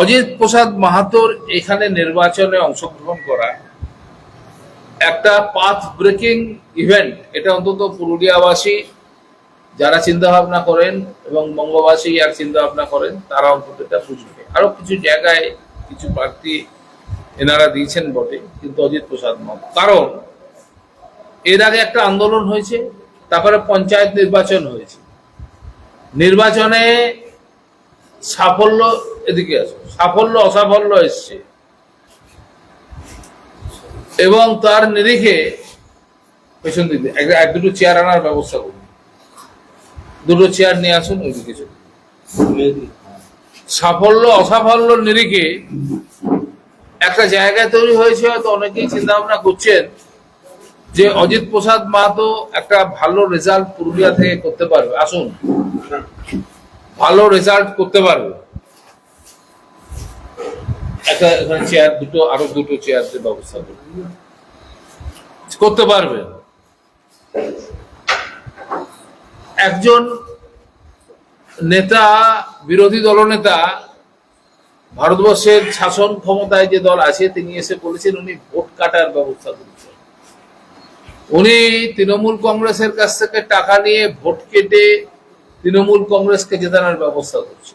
অজিত প্রসাদ মাহাতোর এখানে নির্বাচনে অংশগ্রহণ করা একটা পাথ ব্রেকিং ইভেন্ট এটা অন্তত পুরুলিয়াবাসী যারা চিন্তা ভাবনা করেন এবং বঙ্গবাসী আর চিন্তা ভাবনা করেন, তারা অন্তত এটা বুঝবে। আরও কিছু জায়গায় কিছু প্রার্থী এনারা দিয়েছেন বটে, কিন্তু অজিত প্রসাদ মাহাতো। কারণ এর আগে একটা আন্দোলন হয়েছে, তারপরে পঞ্চায়েত নির্বাচন হয়েছে। নির্বাচনে সাফল্য এদিকে আসো। সাফল্য, অসাফল্য এসছে। এবং তার নিরিখে পেছন দিকে এক দুটো চেয়ার আনার ব্যবস্থা করুন। দুটো চেয়ার নিয়ে আসুন, ওইদিকে চলুন। সাফল্য, অসাফল্য নিরিখে একটা জায়গা তৈরি হয়েছে, হয়তো অনেকেই চিন্তা ভাবনা করছেন যে অজিত প্রসাদ মাহাতো একটা ভালো রেজাল্ট পুরুলিয়া থেকে করতে পারবে। আসুন। ভালো রেজাল্ট করতে পারবে। একটা চেয়ার দুটো, আরও দুটো ব্যবস্থা করতে পারবে। একজন নেতা, বিরোধী দলনেতা ভারতবর্ষের শাসন ক্ষমতায় যে দল আছে, তিনি এসে বলেছেন, উনি ভোট কাটার ব্যবস্থা করেছেন। উনি তৃণমূল কংগ্রেসের কাছ থেকে টাকা নিয়ে ভোট কেটে তৃণমূল কংগ্রেসকে জেতানোর ব্যবস্থা করছে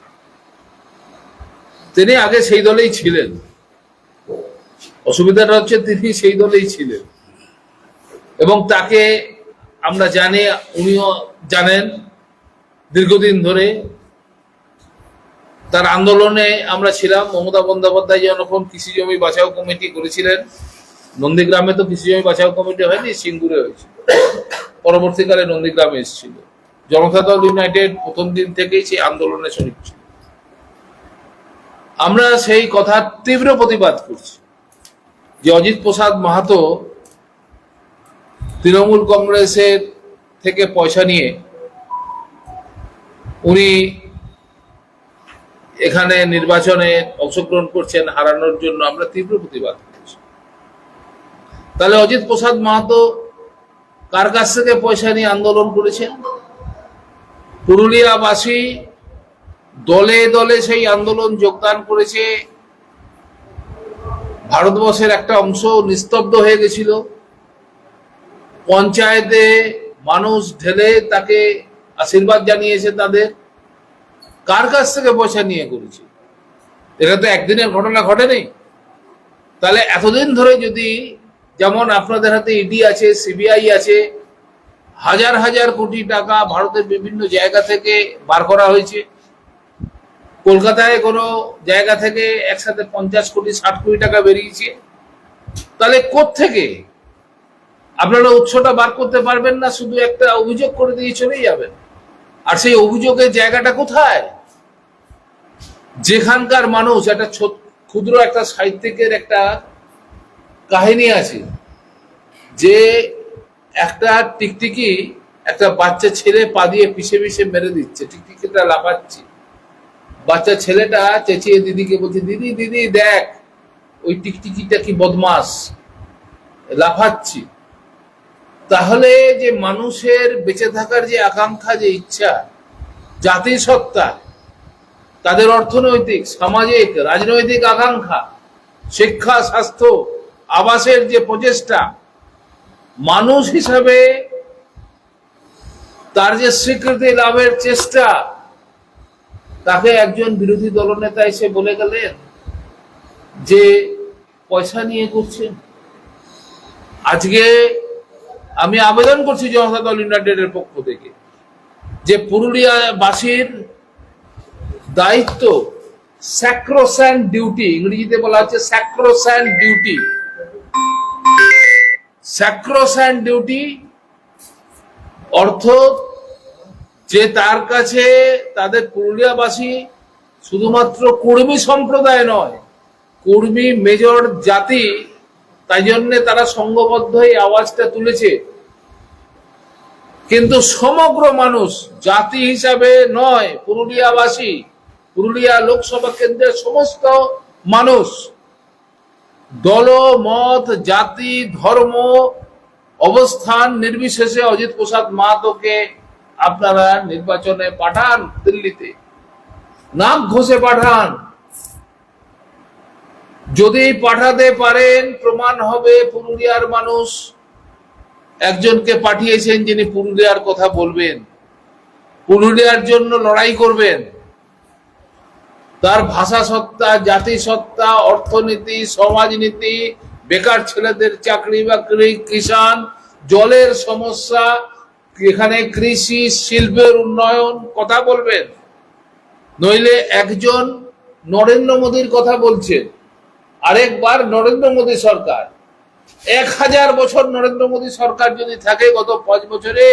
তিনি আগে সেই দলেই ছিলেন। অসুবিধাটা হচ্ছে তিনি সেই দলেই ছিলেন। এবং তাকে আমরা জানি, উনিও জানেন, দীর্ঘদিন ধরে তার আন্দোলনে আমরা ছিলাম। মমতা বন্দ্যোপাধ্যায় যখন কৃষি জমি বাঁচাও কমিটি করেছিলেন। নন্দীগ্রামে তো কৃষি জমি বাঁচাও কমিটি হয়নি, সিঙ্গুরে হয়েছিল। পরবর্তীকালে নন্দীগ্রামে এসেছিল। জনতা দল ইউনাইটেড প্রথম দিন থেকেই সেই আন্দোলনে শরিক ছিল। আমরা সেই কথার তীব্র প্রতিবাদ করছি। যে অজিত প্রসাদ মাহাতো তৃণমূল কংগ্রেসের থেকে পয়সা নিয়ে উনি এখানে নির্বাচনে অংশগ্রহণ করছেন, হারানোর জন্য আমরা তীব্র প্রতিবাদ করছি। তাহলে অজিত প্রসাদ মাহাতো কার কাছ থেকে পয়সা নিয়ে আন্দোলন করেছেন? পুরুলিয়াবাসী দলে দলে সেই আন্দোলন যোগদান করেছে। ভারতবর্ষের একটা অংশ নিস্তব্ধ হয়ে গেছিল। পঞ্চায়েতে মানুষ ঢেলে তাকে আশীর্বাদ জানিয়েছে তাদের। কার কাছ থেকে পয়সা নিয়ে করেছে? এটা তো একদিনের ঘটনা, ঘটেনি। তাহলে এতদিন ধরে যদি যেমন আপনাদের হাতে ইডি আছে, সিবিআই আছে, হাজার হাজার কোটি টাকা ভারতের বিভিন্ন জায়গা থেকে বার করা হয়েছে। কলকাতায় কোনো জায়গা থেকে একসাথে পঞ্চাশ কোটি, ষাট কোটি টাকা বেরিয়েছে। তাহলে থেকে আপনারা উৎসটা বার করতে পারবেন না, শুধু একটা অভিযোগ করে দিয়ে চলেই যাবেন। আর সেই অভিযোগের জায়গাটা কোথায়? যেখানকার মানুষ, একটা ক্ষুদ্র একটা সাহিত্যিকের একটা কাহিনী আছে, যে একটা টিকটিকি একটা বাচ্চা ছেলে পা দিয়ে পিষে পিষে মেরে দিচ্ছে। টিকটিকিটা লাফাচ্ছে। বাচ্চা ছেলেটা চেঁচিয়ে দিদিকে বলছে, দিদি দিদি, দেখ, ওই টিকটিকিটা কি বদমাস, লাফাচ্ছি। তাহলে যে মানুষের বেঁচে থাকার যে আকাঙ্ক্ষা, যে ইচ্ছা, জাতিসত্তা, তাদের অর্থনৈতিক, সামাজিক, রাজনৈতিক আকাঙ্ক্ষা, শিক্ষা, স্বাস্থ্য, আবাসের যে প্রচেষ্টা, মানুষ হিসাবে তার যে স্বীকৃতি লাভের চেষ্টা তাকে একজন বিরোধী দলনেতা এসে বলে গেলেন যে, পয়সা নিয়ে করছেন আজকে আমি আবেদন করছি জনতা দল ইউনাইটেডের পক্ষ থেকে যে পুরুলিয়া বাসীর দায়িত্ব স্যাক্রোস্যান্ড ডিউটি ইংরেজিতে বলা হচ্ছে স্যাক্রোস্যান্ড ডিউটি স্যাক্রোস্যান্ড ডিউটি অর্থ যে তার কাছে তাদের পুরুলিয়াবাসী শুধুমাত্র কর্মী সম্প্রদায় নয়, কর্মী মেজর জাতি, তাই জন্যে তারা সংঘবদ্ধ এই আওয়াজটা তুলেছে। কিন্তু সমগ্র মানুষ জাতি হিসাবে নয়, পুরুলিয়াবাসী, পুরুলিয়া লোকসভা কেন্দ্রের সমস্ত মানুষ। দল, মত, জাতি, ধর্ম, অবস্থান নির্বিশেষে অজিত প্রসাদ মাহাতোকে আপনারা নির্বাচনে পাঠান দিল্লিতে। নাম ঘষে পাঠান। যদি পাঠাতে পারেন, প্রমাণ হবে পুরুলিয়ার মানুষ। একজনকে পাঠিয়েছেন যিনি পুরুলিয়ার কথা বলবেন। পুরুলিয়ার জন্য লড়াই করবেন। তার ভাষা সত্তা, জাতি সত্তা, অর্থনীতি, সমাজনীতি, বেকার ছেলেদের চাকরি বাকরি কিষান জলের সমস্যা এখানে কৃষি, শিল্পের উন্নয়ন কথা বলবেন। নইলে একজন নরেন্দ্র মোদীর কথা বলছেন আরেকবার নরেন্দ্র মোদী সরকার। এক হাজার বছর নরেন্দ্র মোদী সরকার যদি থাকে গত পাঁচ বছরে,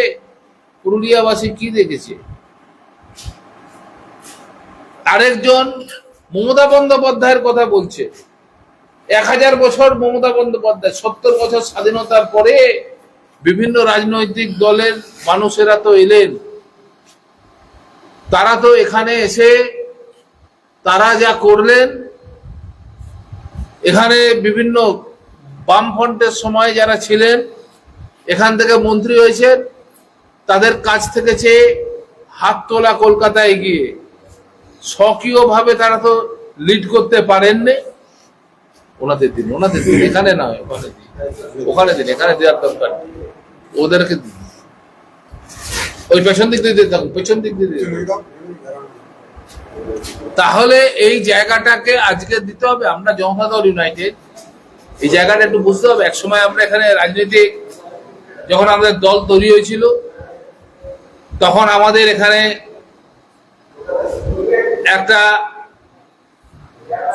পুরুলিয়াবাসী কি দেখেছে? আরেকজন মমতা বন্দ্যোপাধ্যায়ের কথা বলছে। এক হাজার বছর মমতা বন্দ্যোপাধ্যায়, সত্তর বছর স্বাধীনতার পরে বিভিন্ন রাজনৈতিক দলের মানুষেরা তো এলেন। তারা তো এখানে এসে তারা যা করলেন, এখানে বিভিন্ন বামফ্রন্টের সময় যারা ছিলেন, এখান থেকে মন্ত্রী হয়েছেন, তাদের কাছ থেকে চেয়ে হাত তোলা কলকাতায় গিয়ে। স্বকীয়ভাবে তারা তো লিড করতে পারেননি। ওনাদের দিন ওনাদের দিন, এখানে নয়, ওখানে দিন। ওখানে দিন, এখানে দেওয়ার দরকার নেই। ওদেরকে ওই পেছন দিক দিয়ে দিতে পেছন দিক দিয়ে দিতে তাহলে এই জায়গাটাকে আজকে দিতে হবে, আমরা জনতা দল ইউনাইটেড এই জায়গাটা একটু বুঝতে হবে, একসময় আমরা এখানে রাজনীতি যখন আমাদের দল তৈরি হয়েছিল, তখন আমাদের এখানে একটা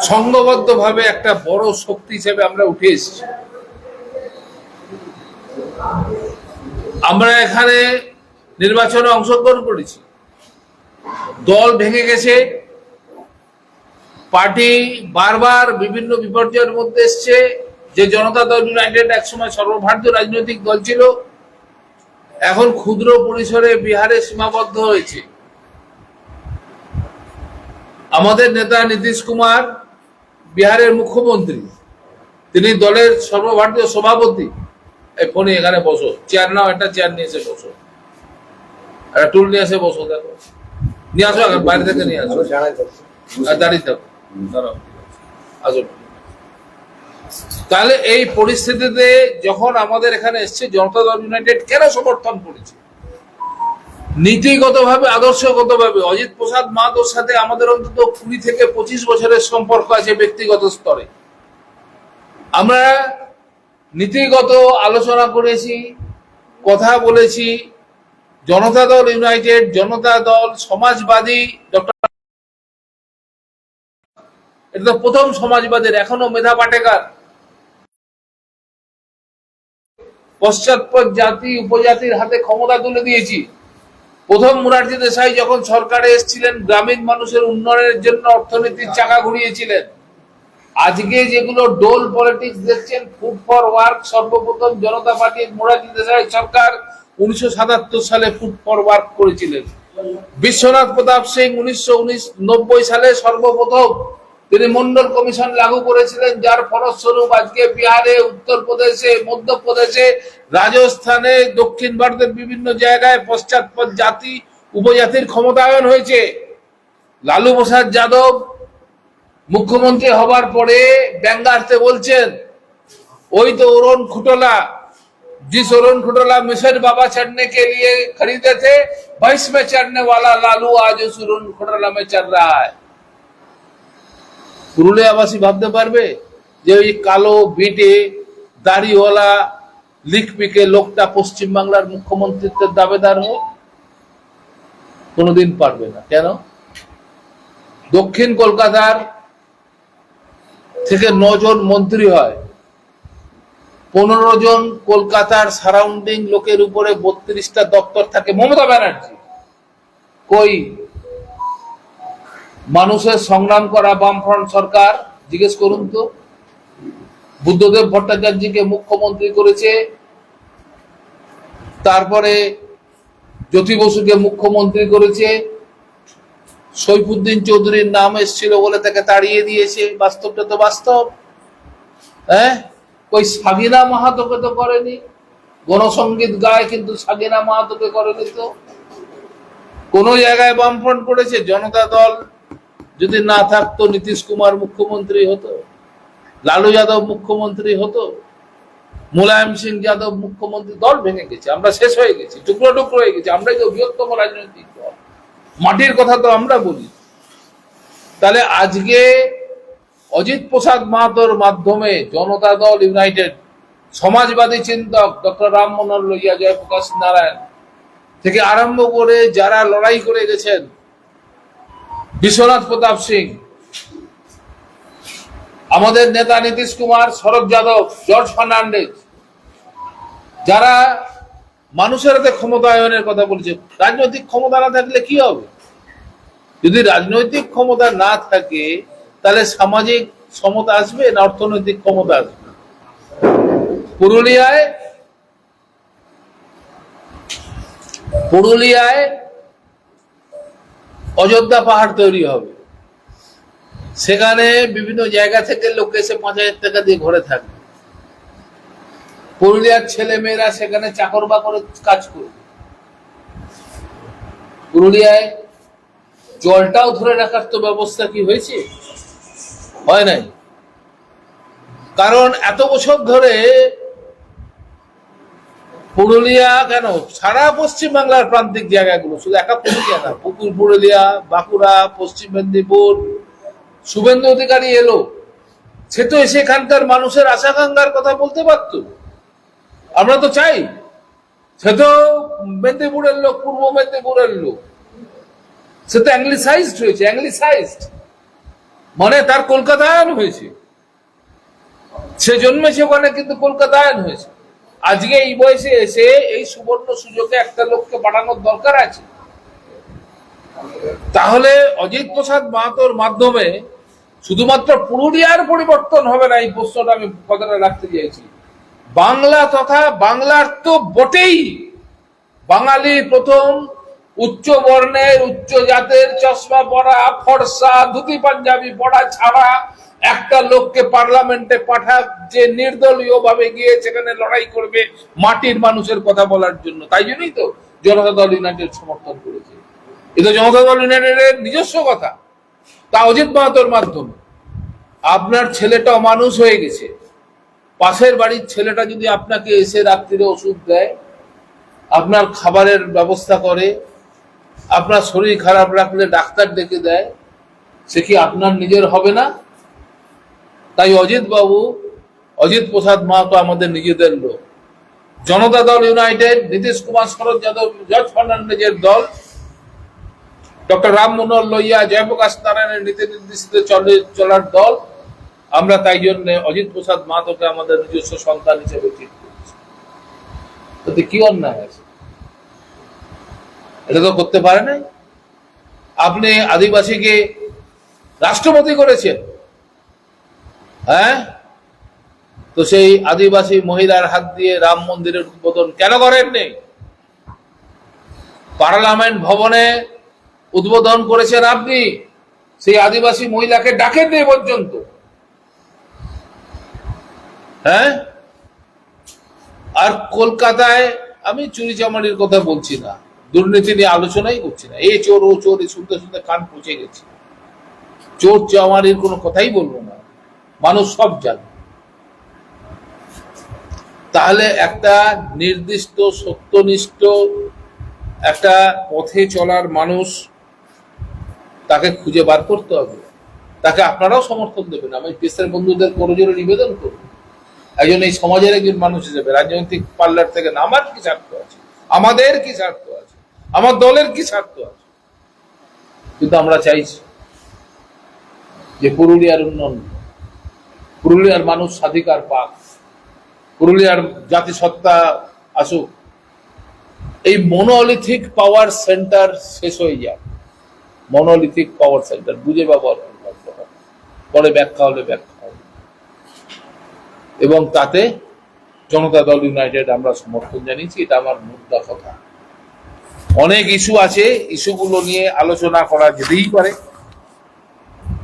সংঘবদ্ধ ভাবে একটা বড় শক্তি হিসেবে আমরা উঠে এসেছি। আমরা এখানে নির্বাচনে অংশগ্রহণ করেছি। দল ভেঙে গেছে। পার্টি বারবার বিভিন্ন বিপর্যয়ের মধ্যে এসছে। যে জনতা দল ইউনাইটেড একসময় সর্বভারতীয় রাজনৈতিক দল ছিল। এখন ক্ষুদ্র পরিসরে বিহারে সীমাবদ্ধ হয়েছে। আমাদের নেতা নীতিশ কুমার, বিহারের মুখ্যমন্ত্রী, তিনি দলের সর্বভারতীয় সভাপতি। এই ফোনে এখানে বসো। চেয়ার নাও একটা চেয়ার নিয়ে এসে বসো। একটা টুল নিয়ে এসে বসো দেখো। নিয়ে আসো আগে বাইরে থেকে নিয়ে আসো। আর দাঁড়িয়ে থাকো। দাঁড়াও। আসো। তাহলে এই পরিস্থিতিতে যখন আমাদের এখানে এসছে জনতা দল ইউনাইটেড কেন সমর্থন করেছে? নীতিগতভাবে আদর্শগতভাবে অজিত প্রসাদ মাহাতোর সাথে আমাদের অন্তত কুড়ি থেকে পঁচিশ বছরের সম্পর্ক আছে ব্যক্তিগত স্তরে। আমরা নীতিগত আলোচনা করেছি, কথা বলেছি। জনতা দল ইউনাইটেড, জনতা দল সমাজবাদী, ডক্টর এটা তো প্রথম সমাজবাদের, এখনও মেধা পাটেকার। পশ্চাৎপদ জাতি, উপজাতির হাতে ক্ষমতা তুলে দিয়েছি। প্রথম মুরারজি দেশাই যখন সরকারে এসেছিলেন, গ্রামীণ মানুষের উন্নয়নের জন্য অর্থনীতির চাকা ঘুরিয়েছিলেন। আজকে যেগুলো ডোল পলিটিক্স দেখছেন ফুড ফর ওয়ার্ক সর্বপ্রথম জনতা পার্টির মুরারজি দেশাই সরকার, উনিশশো সাতাত্তর সালে ফুড ফর ওয়ার্ক করেছিলেন। বিশ্বনাথ প্রতাপ সিং উনিশশো নব্বই সালে সর্বপ্রথম তিনি মন্ডল কমিশন লাগু করেছিলেন, যার ফলস্বরূপ আজকে বিহারে, উত্তরপ্রদেশে, মধ্যপ্রদেশে, রাজস্থানে, দক্ষিণ ভারতের বিভিন্ন জায়গায় পশ্চাৎপদ জাতি, উপজাতির ক্ষমতায়ন হয়েছে। লালু প্রসাদ যাদব মুখ্যমন্ত্রী হবার পরে ব্যঙ্গার্থে বলছেন ওই তো অরুণ খুটলা जिस अरुण खुटोला मिशन बाबा चढ़ने के लिए खरीदे थे भैंस में चढ़ने वाला लालू आज उस अरुण खुटोला में चल रहा है পুরুলিয়াবাসী ভাবতে পারবে যে ওই কালো বিটে দাড়িওয়ালা লিখপিকে লোকটা পশ্চিম বাংলার মুখ্যমন্ত্রিত্বের দাবেদার হোক কোনোদিন পারবে না কেন দক্ষিণ কলকাতার থেকে নজন মন্ত্রী হয়। পনেরো জন কলকাতার সারাউন্ডিং লোকের উপরে বত্রিশটা দপ্তর থাকে। মমতা ব্যানার্জি, কই? মানুষের সংগ্রাম করা বামফ্রন্ট সরকার, জিজ্ঞেস করুন তো। বুদ্ধদেব ভট্টাচার্যকে মুখ্যমন্ত্রী করেছে। তারপরে জ্যোতি বসুকে মুখ্যমন্ত্রী করেছে। সৈফুদ্দিন চৌধুরীর নাম এসেছিল বলে তাকে তাড়িয়ে দিয়েছে। বাস্তবটা তো বাস্তব। হ্যাঁ? ওই সাগিনা মাহাতোকে তো করেনি। গণসঙ্গীত গায় কিন্তু সাগিনা মাহাতোকে করেনি তো। কোন জায়গায় বামফ্রন্ট করেছে জনতা দল। যদি না থাকতো নীতিশ কুমার মুখ্যমন্ত্রী হতো, লালু যাদব মুখ্যমন্ত্রী হতো, মুলায়ম সিং যাদব মুখ্যমন্ত্রী, দল ভেঙে গেছে। আমরা শেষ হয়ে গেছি, টুকরো টুকরো হয়ে গেছি। আমরাই তো বৃহত্তম রাজনৈতিক দল। মাটির কথা তো আমরা বলি। তাহলে আজকে অজিত প্রসাদ মাহাতোর মাধ্যমে জনতা দল ইউনাইটেড, সমাজবাদী চিন্তক ডক্টর রাম মনোহর লইয়া জয়প্রকাশ নারায়ণ থেকে আরম্ভ করে যারা লড়াই করে গেছেন, বিশ্বনাথ প্রতাপ সিং, আমাদের নেতা নীতিশ কুমার, শরৎ যাদব, জর্জ ফার্নান্ডেজ যারা মানুষের হাতে ক্ষমতায়নের কথা বলছে। রাজনৈতিক ক্ষমতা না থাকলে কি হবে? যদি রাজনৈতিক ক্ষমতা না থাকে, তাহলে সামাজিক ক্ষমতা আসবে না অর্থনৈতিক ক্ষমতা আসবে পুরুলিয়ায় পুরুলিয়ায় অযোধ্যা পাহাড় তৈরি হবে। সেখানে বিভিন্ন জায়গা থেকে লোক এসে পাঁচ হাজার টাকা দিয়ে ঘরে থাকবে। পুরুলিয়ার ছেলে মেয়েরা সেখানে চাকর বাকরে কাজ করবে পুরুলিয়ায় জলটাও ধরে রাখার তো ব্যবস্থা কি হয়েছে? হয় নাই? কারণ এত বছর ধরে পুরুলিয়া কেন? সারা পশ্চিম বাংলার প্রান্তিক জায়গাগুলো, শুধু একা পুরুলিয়া না পুকুর পুরুলিয়া, বাঁকুড়া, পশ্চিম মেদিনীপুর, শুভেন্দু অধিকারী এলো। সে তো সেখানকার মানুষের আশাকাঙ্ক্ষার কথা বলতে পারত। আমরা তো চাই সে তো মেদিনীপুরের লোক, পূর্ব মেদিনীপুরের লোক। সে তো অ্যাংলিসাইজড হয়েছে অ্যাংলিসাইজড মানে তার কলকাতায়ন হয়েছে। সে জন্মেছে ওখানে কিন্তু কলকাতায়ন হয়েছে। আজকে এই বয়সে এসে এই সুবর্ণ সুযোগে একটা লোককে পাঠানোর দরকার আছে। তাহলে অজিত প্রসাদ মাহাতোর মাধ্যমে শুধুমাত্র পুরুলিয়ার পরিবর্তন হবে না, এই প্রশ্নটা আমি কথাটা রাখতে চাইছি। বাংলা তথা বাংলার তো বটেই। বাঙালি প্রথম উচ্চ বর্ণের, উচ্চ জাতের, চশমা পরা, ফর্সা, ধুতি পাঞ্জাবি পরা ছাড়া একটা লোককে পার্লামেন্টে পাঠা যে নির্দলীয় ভাবে গিয়ে সেখানে লড়াই করবে মাটির মানুষের কথা বলার জন্য। তাই জন্যই তো জনতা দল ইউনাইটেড সমর্থন করেছে। এ তো জনতা দল ইউনাইটেডের নিজস্ব কথা। তা অজিত মাহাতোর মাধ্যমে। আপনার ছেলেটা মানুষ হয়ে গেছে। পাশের বাড়ির ছেলেটা যদি আপনাকে এসে রাত্রিরে ওষুধ দেয়, আপনার খাবারের ব্যবস্থা করে, আপনার শরীর খারাপ রাখলে ডাক্তার ডেকে দেয়, সে কি আপনার নিজের হবে না? তাই অজিত বাবু, অজিত প্রসাদ মাহাতো আমাদের নিজেদের লোক। জনতা দল ইউনাইটেড, নীতিশ কুমার, শরৎ যাদব, জর্জ ফার্নান্ডেজের দল, ডক্টর রাম মনোহর লইয়া জয়প্রকাশ নারায়ণের নীতি নির্দেশিত চলে চলার দল আমরা তাই জন্য অজিত প্রসাদ মাহাতোকে আমাদের নিজস্ব সন্তান হিসেবে ঠিক করছি। কি অন্যায় আছে? এটা তো করতে পারে নাই। আপনি আদিবাসীকে রাষ্ট্রপতি করেছেন। হ্যাঁ? তো সেই আদিবাসী মহিলার হাত দিয়ে রাম মন্দিরের উদ্বোধন কেন করেননি? পার্লামেন্ট ভবনে উদ্বোধন করেছেন আপনি। সেই আদিবাসী মহিলাকে ডাকেন নেই পর্যন্ত। হ্যাঁ? আর কলকাতায় আমি চুরি চামারির কথা বলছি না। দুর্নীতি নিয়ে আলোচনাই করছি না। এ চোর, ও চোর এই শুনতে শুনতে কান পচে গেছে। চোর চামারির কোনো কথাই বলব না। মানুষ সব জানে। তাহলে একটা নির্দিষ্ট, সত্যনিষ্ঠ একটা পথে চলার মানুষ তাকে খুঁজে বার করতে হবে। তাকে আপনারাও সমর্থন দেবেন। আমি পেশার বন্ধুদের করজোরে নিবেদন করব। একজন এই সমাজের একজন মানুষ হিসেবে, রাজনৈতিক পার্লার থেকে আমার কি স্বার্থ আছে? আমাদের কি স্বার্থ আছে? আমার দলের কি স্বার্থ আছে? কিন্তু আমরা চাইছি যে পুরুলিয়ার উন্নয়ন, পুরুলিয়ার মানুষ স্বাধিকার পাক, পুরুলিয়ার জাতিসত্তা আসুক, এই মনোলিথিক পাওয়ার সেন্টার শেষ হয়ে যাক। মনোলিথিক পাওয়ার সেন্টার বুঝে ব্যবহার পরে ব্যাখ্যা হলে ব্যাখ্যা। এবং তাতে জনতা দল ইউনাইটেড আমরা সমর্থন জানিয়েছি, এটা আমার মুদ্রা কথা। অনেক ইস্যু আছে, ইস্যুগুলো নিয়ে আলোচনা করা যেতেই পারে।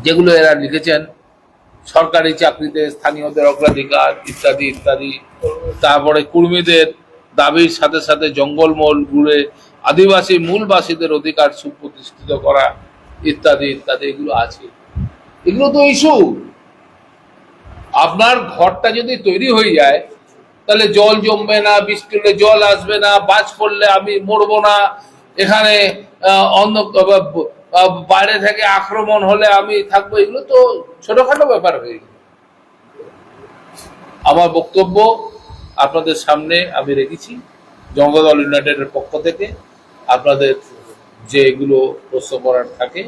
যেগুলো এরা লিখেছেন, সরকারি চাকরিতে স্থানীয়দের অগ্রাধিকার ইত্যাদি ইত্যাদি। তারপরে কুর্মীদের দাবির সাথে সাথে জঙ্গলমহল ঘুরে আদিবাসী মূলবাসীদের অধিকার সুপ্রতিষ্ঠিত করা, ইত্যাদি ইত্যাদি, এগুলো আছে। এগুলো তো ইস্যু। আপনার ঘরটা যদি তৈরি হয়ে যায়, তাহলে জল জমবে না, বৃষ্টি হলে জল আসবে না বাজ পড়লে আমি মরবো না। এখানে অন্য বাইরে থেকে আক্রমণ হলে আমি থাকব। এগুলো তো ছোটখাটো ব্যাপার হয়ে গেল। আমার বক্তব্য আপনাদের সামনে আমি রেখেছি দল ইউনাইটেডের পক্ষ থেকে। আপনাদের যে এগুলো প্রশ্ন করার থাকে,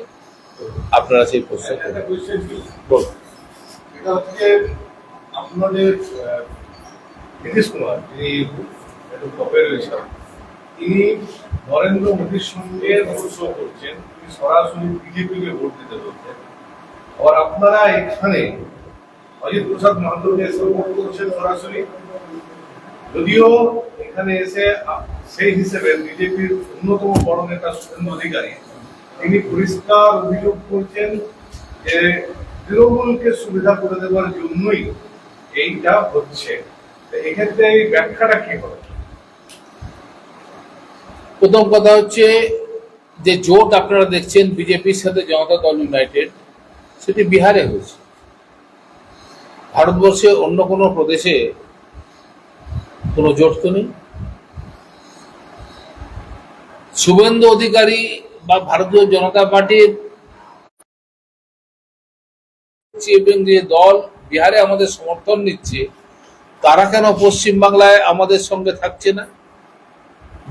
আপনারা সেই প্রশ্ন একটা এটা হচ্ছে আপনাদের নীতিশ কুমার, যিনি একটু রয়েছেন তিনি নরেন্দ্র মোদীর সঙ্গে রোড করছেন। তিনি সরাসরি বিজেপিকে ভোট দিতে বলছেন। আবার আপনারা এখানে অজিত প্রসাদ মাহাতোকে এসে ভোট করছেন সরাসরি। যদিও এখানে এসে সেই হিসেবে বিজেপির অন্যতম বড় নেতা শুভেন্দু অধিকারী, তিনি পরিষ্কার অভিযোগ করছেন যে তৃণমূলকে সুবিধা করে দেওয়ার জন্যই এইটা হচ্ছে। এক্ষেত্রে এই ব্যাখ্যাটা কি হবে? প্রথম কথা হচ্ছে যে জোট আপনারা দেখছেন, বিজেপির সাথে জনতা দল ইউনাইটেড, সেটি বিহারে হয়েছে। ভারতবর্ষে অন্য কোনো প্রদেশে কোনো জোট তো নেই। শুভেন্দু অধিকারী বা ভারতীয় জনতা পার্টির এবং যে দল বিহারে আমাদের সমর্থন নিচ্ছে, তারা কেন পশ্চিম বাংলায় আমাদের সঙ্গে থাকছে না?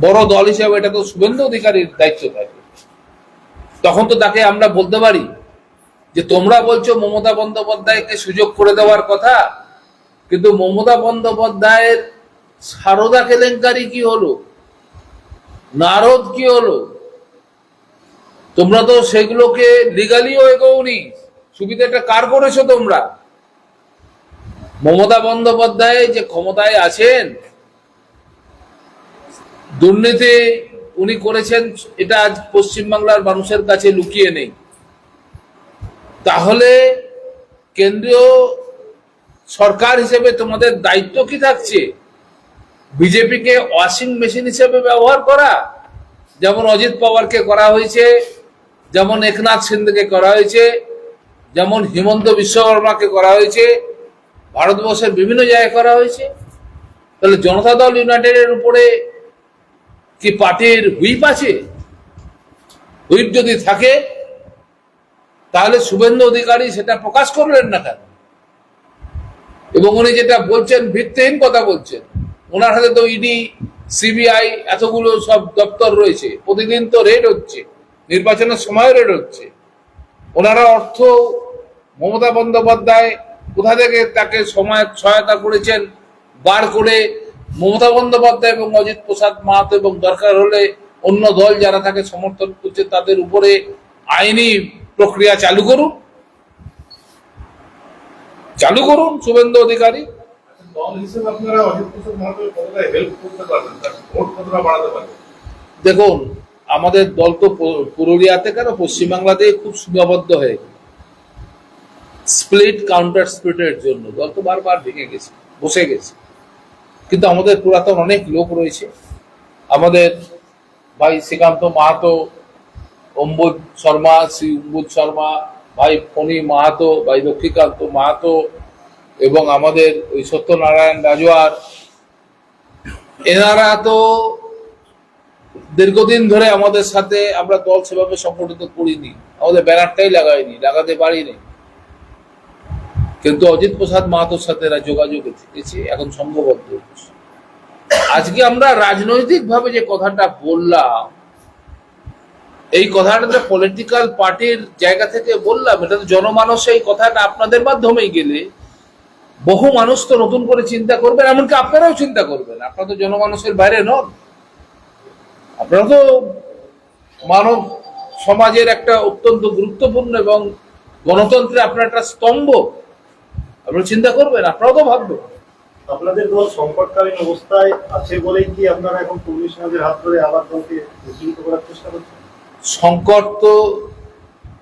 বড় দল হিসাবে এটা তো শুভেন্দু অধিকারীর দায়িত্ব থাকে। তখন তো তাকে আমরা বলতে পারি যে, তোমরা বলছো মমতা বন্দ্যোপাধ্যায়কে সুযোগ করে দেওয়ার কথা, কিন্তু মমতা বন্দ্যোপাধ্যায়ের সারদা কেলেঙ্কারি কি হলো? নারদ কি হলো? তোমরা তো সেগুলোকে লিগালিও এগোওনি। সুবিধাটা কার করেছ তোমরা? মমতা বন্দ্যোপাধ্যায় যে ক্ষমতায় আছেন, দুর্নীতি উনি করেছেন, এটা আজ পশ্চিমবাংলার মানুষের কাছে লুকিয়ে নেই। তাহলে কেন্দ্রীয় সরকার হিসেবে তোমাদের দায়িত্ব কি থাকছে? বিজেপিকে ওয়াশিং মেশিন হিসেবে ব্যবহার করা? যেমন অজিত পাওয়ারকে করা হয়েছে, যেমন একনাথ সিন্ধেকে করা হয়েছে যেমন হিমন্ত বিশ্বকর্মাকে করা হয়েছে, ভারতবর্ষের বিভিন্ন জায়গায় করা হয়েছে। তাহলে জনতা দল ইউনাইটেডের উপরে কি পার্টির হুইপ আছে? হুইপ যদি থাকে, তাহলে শুভেন্দু অধিকারী সেটা প্রকাশ করলেন না কেন? এবং উনি যেটা বলছেন, ভিত্তিহীন কথা বলছেন। ওনার হাতে তো ইডি, সিবিআই এতগুলো সব দপ্তর রয়েছে। প্রতিদিন তো রেড হচ্ছে, নির্বাচনের সময় রেড হচ্ছে। ওনারা অর্থ মমতা বন্দ্যোপাধ্যায় কোথা থেকে তাকে সময় সহায়তা করেছেন বার করে মমতা বন্দ্যোপাধ্যায় এবং অজিত প্রসাদ মাহাতো এবং দরকার হলে অন্য দল যারা তাকে সমর্থন করছে তাদের উপরে আইনি প্রক্রিয়া চালু করুন। চালু করুন শুভেন্দু অধিকারী। আচ্ছা, দেখুন আমাদের দল তো পুরুলিয়াতে কেন? পশ্চিমবাংলাতে খুব সীমাবদ্ধ হয়ে স্প্লিট কাউন্টার স্প্লিটের জন্য। দল তো বারবার ভেঙে গেছে, বসে গেছে। কিন্তু আমাদের পুরাতন অনেক লোক রয়েছে। আমাদের ভাই শ্রীকান্ত মাহাতো, অম্বুজ শর্মা, শ্রী অম্বুজ শর্মা, ভাই ফণি মাহাতো, ভাই লক্ষ্মীকান্ত মাহাতো এবং আমাদের ওই সত্যনারায়ণ রাজওয়ার এনারা তো দীর্ঘদিন ধরে আমাদের সাথে আমরা দল সেভাবে সংগঠিত করিনি। আমাদের ব্যানারটাই লাগাইনি, লাগাতে পারিনি। কিন্তু অজিত প্রসাদ মাহাতোর সাথে এরা যোগাযোগ এসেছে, এখন হচ্ছে আজকে আমরা রাজনৈতিক ভাবে যে কথাটা বললাম, এই কথাটা পলিটিক্যাল পার্টির জায়গা থেকে বললাম, এটা তো জনমানসে এই কথাটা আপনাদের মাধ্যমেই গেলে, বহু মানুষ তো নতুন করে চিন্তা করবেন, এমনকি আপনারাও চিন্তা করবেন, আপনারা তো জনমানসের বাইরে নন। আপনারা তো মানব সমাজের একটা অত্যন্ত গুরুত্বপূর্ণ এবং গণতন্ত্রে আপনার একটা স্তম্ভ। আপনারা চিন্তা করবেন আপনারাও তো ভাববেন। আপনাদের দল সংকটকালীন অবস্থায় আছে বলেই কি আপনারা এখন কর্মী সমাজের হাত ধরে আবার দলকে উজ্জীবিত করার চেষ্টা করছেন? সংকট তো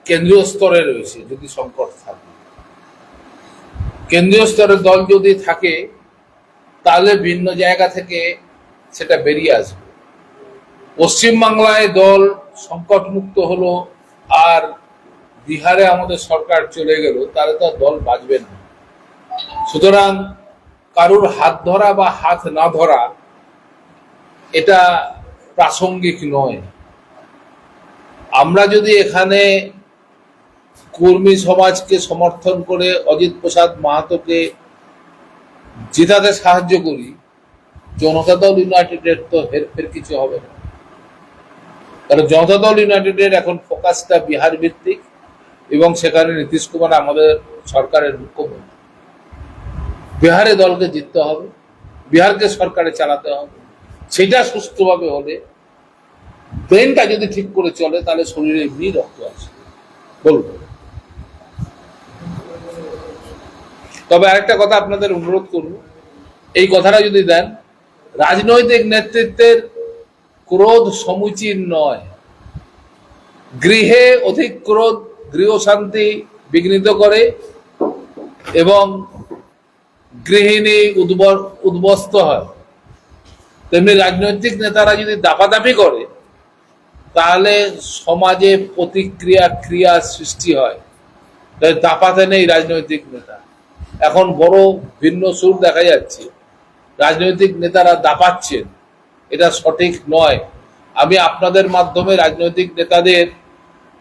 কেন্দ্রীয় স্তরে রয়েছে যদি সংকট থাকে। কেন্দ্রীয় স্তরের দল যদি থাকে তাহলে ভিন্ন জায়গা থেকে সেটা বেরিয়ে আসবে। পশ্চিমবাংলায় দল সংকট মুক্ত হলো আর বিহারে আমাদের সরকার চলে গেল, তাহলে তো দল বাঁচবে না। সুতরাং কারুর হাত ধরা বা হাত না ধরা, এটা প্রাসঙ্গিক নয়। আমরা যদি এখানে কর্মী সমাজকে সমর্থন করে অজিত প্রসাদ মাহাতোকে জেতাতে সাহায্য করি, জনতা দল ইউনাইটেডের তো হেরফের কিছু হবে না। কারণ জনতা দল ইউনাইটেডের এখন ফোকাসটা বিহার ভিত্তিক এবং সেখানে নীতিশ কুমার আমাদের সরকারের মুখ্যমন্ত্রী। বিহারে দলকে জিততে হবে, বিহারকে সরকারে চালাতে হবে, সেটা সুস্থভাবে হলে ব্রেনটা যদি ঠিক করে চলে, তাহলে শরীরে এমনি রক্ত আছে বলুন। তবে আরেকটা কথা আপনাদের অনুরোধ করব, এই কথাটা যদি দেন, রাজনৈতিক নেতৃত্বের ক্রোধ সমুচীন নয়। গৃহে অধিক ক্রোধ, গৃহ শান্তি বিঘ্নিত করে এবং গৃহিণী উদ্ব- উদ্বস্ত হয়। তেমনি রাজনৈতিক নেতারা যদি দাপাদাপি করে, তাহলে সমাজে প্রতিক্রিয়া, ক্রিয়া সৃষ্টি হয়। তাই দাপাতে নেই রাজনৈতিক নেতা। এখন বড় ভিন্ন সুর দেখা যাচ্ছে। রাজনৈতিক নেতারা দাপাচ্ছেন। এটা সঠিক নয়। আমি আপনাদের মাধ্যমে রাজনৈতিক নেতাদের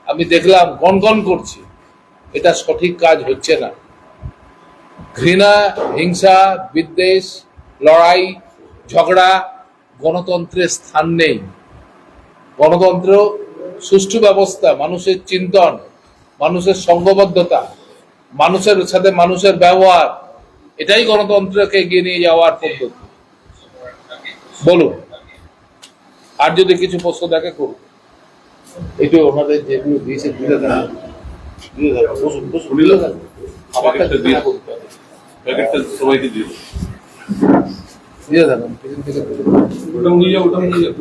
আমি দেখলাম গনগন করছি। এটা সঠিক কাজ হচ্ছে না। ঘৃণা, হিংসা, বিদ্বেষ, লড়াই, ঝগড়া গণতন্ত্রের স্থান নেই। গণতন্ত্র সুষ্ঠু ব্যবস্থা, মানুষের চিন্তন, মানুষের সংঘবদ্ধতা মানুষের সাথে মানুষের ব্যবহার, এটাই গণতন্ত্রকে এগিয়ে নিয়ে যাওয়ার পদ্ধতি। বলুন। আর যদি কিছু প্রশ্ন দেখে করুন। একটু ওনাদের যেগুলো দিয়েছে দিলে দেন। দিলে দেন। বসুন বসুন দিলে দেন। আমাকে দিয়ে করতে হবে। প্যাকেটটা সবাইকে দিয়ে দিয়ে দেন। পিছন থেকে ওটা নিয়ে যাও ওটা নিয়ে যাও।